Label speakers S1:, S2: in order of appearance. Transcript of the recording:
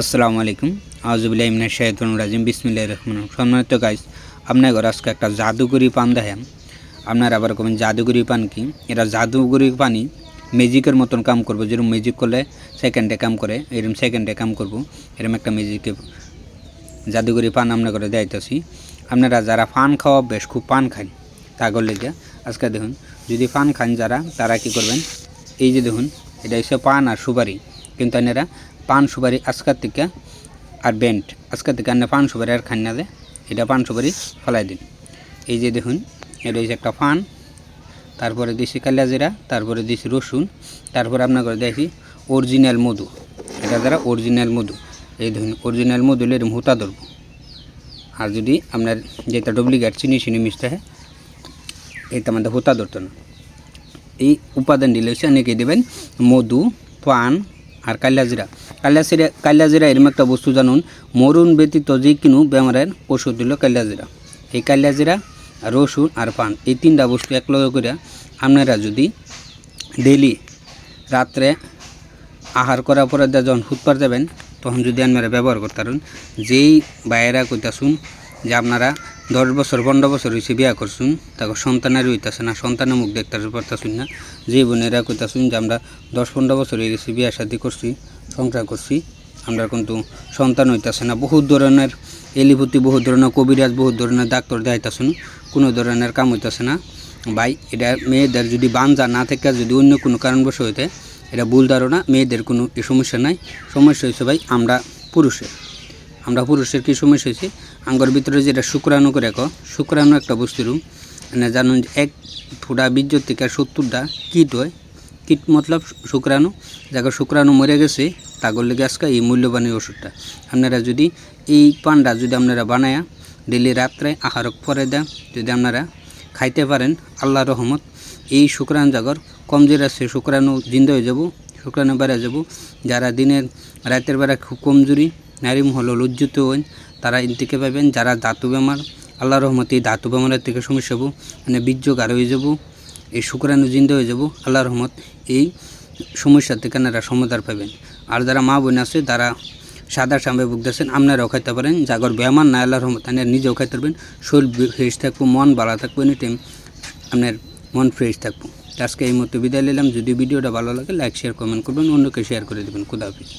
S1: আসসালামু আলাইকুম। আজবুল্লাহ ইমনা শাহিদুল রাজিম। বিসমিল্লাহ রহমান সম্মানিত গাইজ আপনার ঘর আজকে একটা জাদুগরি পান দেখাম আপনার আবার কবেন জাদুগরি পান কি? এরা জাদুগরি পানি ম্যাজিকের মতন কাম করব। যেরকম ম্যাজিক করলে সেকেন্ডে কাম করে, এরকম সেকেন্ডে কাম করব। এরকম একটা ম্যাজিকে জাদুগরি পান আমরা করে দেখাইতেছি। আপনারা যারা পান খাওয়া বেশ খুব পান খান। তাগর লেগে আজকে দেখুন, যদি পান খান যারা, তারা কি করবেন? এই যে দেখুন, এটা হচ্ছে পান আর সুপারি। কিন্তু এনারা পান সুপারি আজকার থেকে আর বেন্ট। আজকার থেকে আনে পান সুপারি আর খান না দে। এটা পান সুপারি ফেলাই দিন। এই যে দেখুন এটা হচ্ছে একটা পান তারপরে দিছি কালিয়াজিরা তারপরে দিছি রসুন, তারপরে আপনার করে দেখি অরিজিনাল মধু। এটা দ্বারা অরিজিনাল মধু। এই ধরুন অরিজিনাল মধু এরকম হুতা ধরবো। আর যদি আপনার যেটা ডুপ্লিকেট চিনি চিনি মিশতে হয়, এটা আমাদের হুতা ধরতো না। এই উপাদান দিলে হচ্ছে অনেকে দেবেন মধু, পান আর কালিয়াজিরা কালিয়াজিরা কালিয়াজিরা এরম একটা বস্তু জানুন। মরুন ব্যতীত যে কোনো বেমারের ওষুধ দিল কালিয়াজিরা এই কালিয়াজিরা রসুন আর পান, এই তিনটা বস্তু একলগে করে আপনারা যদি ডেলি রাত্রে আহার করার পরে যখন ফুটপার যাবেন, তখন যদি আপনারা ব্যবহার করতে পারেন। যেই বাইরা কইতাছুন যে আপনারা দশ বছর, পনেরো বছর হয়েছে বিয়া করছুন তারপর সন্তানের হইতেছে না, সন্তানের মুখ দেখতে পারতেছুন না। যে বোনেরা কইতাছুন যে আমরা দশ, পনেরো বছর হয়ে গেছি বিয়া শাদি করছি সংসার করছি। আমরা কিন্তু সন্তান হইতেছে না। বহুত ধরনের এলিভূতি বহু ধরনের কবিরাজ, বহুত ধরনের ডাক্তার না। কোনো ধরনের কাম হইতেছে না। ভাই, এটা মেয়েদের যদি বানজা না থেকে, যদি অন্য কোনো কারণবশ হইতে, এটা ভুল ধারণা। মেয়েদের কোনো এ সমস্যা নাই। সমস্যা হয়েছে ভাই, আমরা পুরুষের। আমরা পুরুষের কি সমস্যা হয়েছে আঙ্গর ভিতরে যেটা শুক্রাণু করে রাখো শুক্রাণু একটা বস্তুর মানে জানুন যে এক ফুটা বীর্য থেকে সত্তরটা কীট হয়। কীট মতলব শুক্রাণু। যাকে শুক্রাণু মরে গেছে তাগর লেগে আজকে এই মূল্যবান ওষুধটা। আপনারা যদি এই পানটা যদি আপনারা বানায়া ডেলি রাত্রে আহারক পরে দেন, যদি আপনারা খাইতে পারেন, আল্লাহ রহমত, এই শুক্রাণু জাগর কমজোর আছে শুক্রাণু জিন্দ হয়ে যাব, শুক্রাণু বেড়ে যাব, যারা দিনের রাতের বেলা খুব কমজোরি নারী হলো লজ্জিত হন তারা ইনতিকে পাবেন, যারা ধাতু বেমার, আল্লাহ রহমতে এই ধাতু বেমারের থেকে সমস্যা হব মানে বীর্য গাঢ় হয়ে যাব, এই শুক্রাণু জিন্দ হয়ে যাব, আল্লাহ রহমত এই সমস্যা থেকে আপনারা সমাধান পাবেন। আর যারা মা বোন আছে, তারা সাদা সামনে বুক ভুগতেছেন আপনারাও খাইতে পারেন। জাগর ব্যায়ামান না আল্লাহ রহমত, আপনার নিজেও খাইতে পারবেন। শরীর ফ্রেশ থাকব, মন ভালো থাকব এনি টাইম আপনার মন ফ্রেশ থাকব। আজকে এই মতো বিদায় নিলাম। যদি ভিডিওটা ভালো লাগে লাইক শেয়ার কমেন্ট করবেন, অন্যকে শেয়ার করে দেবেন। খুদাহাফিজ